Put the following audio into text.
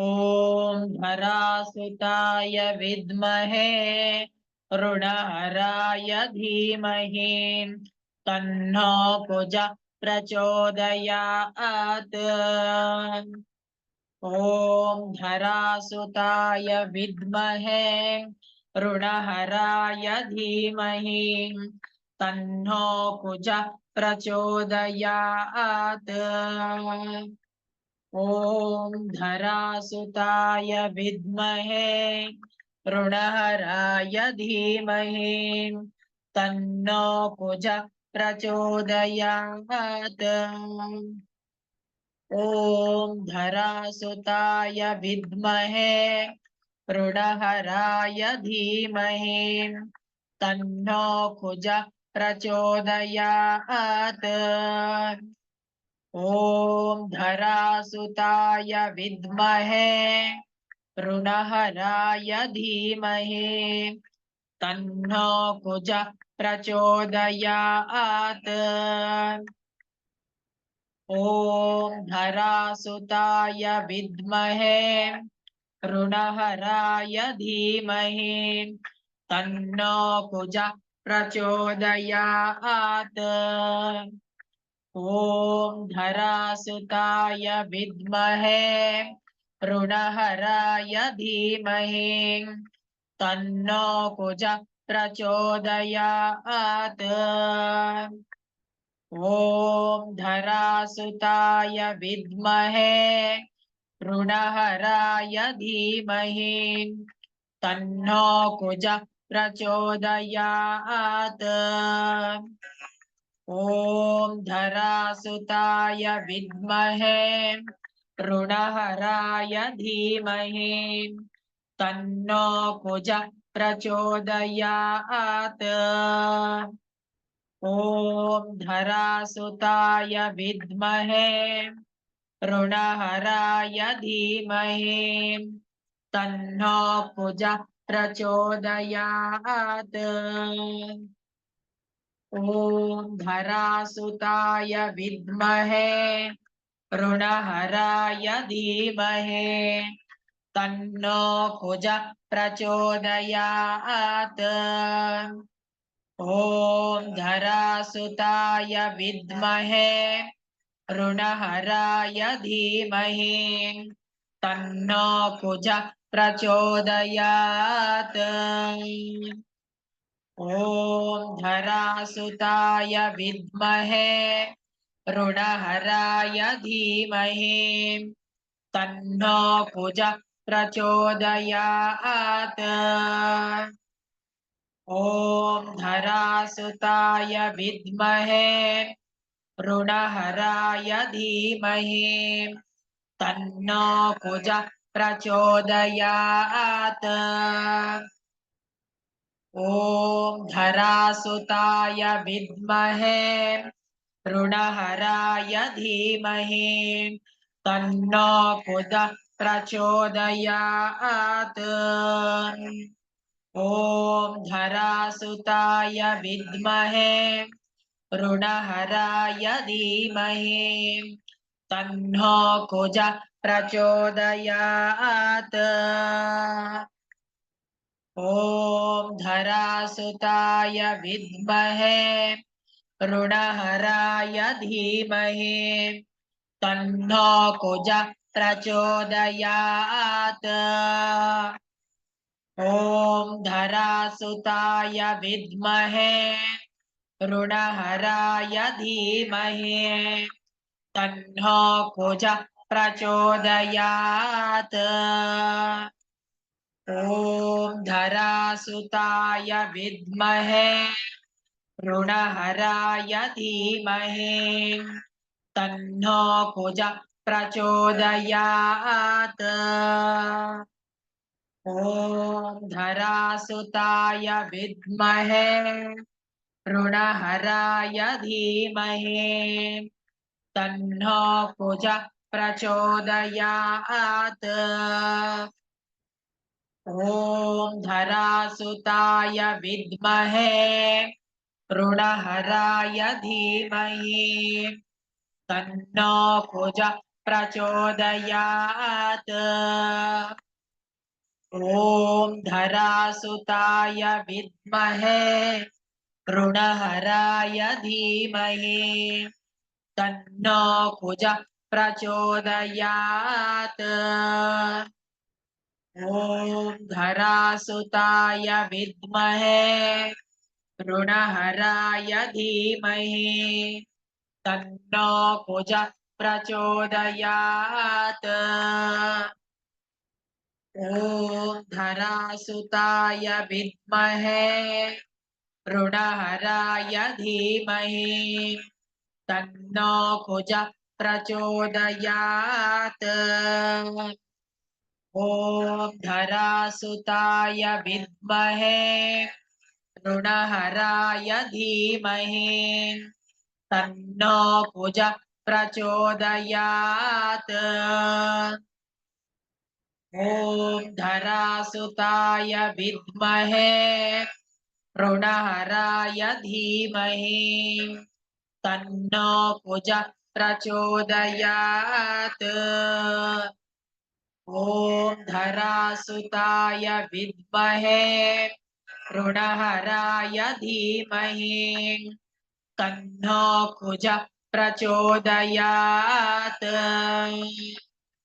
ॐ धरासुताय विद्महे ऋणहराय धीमहि तन्नो कुज प्रचोदयात्। ॐ धरासुताय विद्महे ऋणहराय धीमहि तन्नो कुज प्रचोदयात्। ॐ धरासुताय विद्महे, ऋणहराय धीमहि, तन्नो कुज प्रचोदयात्। ॐ धरासुताय विद्महे, ऋणहराय धीमहि, तन्नो कुज प्रचोदयात्। ॐ धरासुताय विद्महे, ऋणहराय धीमहि, तन्नो कुज प्रचोदयात्। ॐ धरासुताय विद्महे, ऋणहराय धीमहि, तन्नो कुज प्रचोदयात्। ॐ धरासुताय विद्महे, ऋणहराय धीमहि, तन्नो कुज प्रचोदयात्। ॐ धरासुताय विद्महे, ऋणहराय धीमहि, तन्नो कुज प्रचोदयात्। ॐ धरासुताय विद्महे, ऋणहराय धीमहि, तन्नो कुज प्रचोदयात्। ॐ धरासुताय विद्महे, ऋणहराय धीमहि, तन्नो कुज प्रचोदयात्। ॐ धरासुताय विद्महे, ऋणहराय धीमहे, तन्नो कुज प्रचोदयात्। ॐ धरासुताय विद्महे, ऋणहराय धीमहि, तन्नो कुज प्रचोदयात्। ॐ धरासुताय विद्महे, ऋणहराय धीमहि, तन्नो कुज प्रचोदयात्। ॐ धरासुताय विद्महे, ऋणहराय धीमहि, तन्नो कुज प्रचोदयात्। ॐ धरासुताय विद्महे ऋणहराय धीमहि, तन्नो कुज प्रचोदयात्। ॐ धरासुताय विद्महे ऋणहराय धीमहि, तन्नो कुज प्रचोदयात्। ॐ धरासुताय विद्महे ऋणहराय धीमहि, तन्नो कुज प्रचोदयात्। ॐ धरासुताय विद्महे ऋणहराय धीमहि, तन्नो कुज प्रचोदयात्। ॐ धरासुताय विद्महे, ऋणहराय धीमहे, तन्नो कुज प्रचोदयात्। ॐ धरासुताय विद्महे, ऋणहराय धीमहे, तन्नो कुज प्रचोदयात्। ॐ धरासुताय विद्महे ऋणहराय धीमहि। तन्नो कुज प्रचोदयात्। ॐ धरासुताय विद्महे ऋणहराय धीमहि। तन्नो कुज प्रचोदयात्। ॐ धरासुताय विद्महे ऋणहराय धीमहि, तन्नो कुज प्रचोदयात्। ॐ धरासुताय विद्महे ऋणहराय धीमहि, तन्नो कुज प्रचोदयात्। ॐ धरासुताय विद्महे, ऋणहराय धीमहि, तन्नो कुज प्रचोदयात्। ॐ धरासुताय विद्महे, ऋणहराय धीमहि, तन्नो कुज प्रचोदयात्। ॐ धरासुताय विद्महे ऋणहराय धीमहि तन्नो कुज प्रचोदयात्।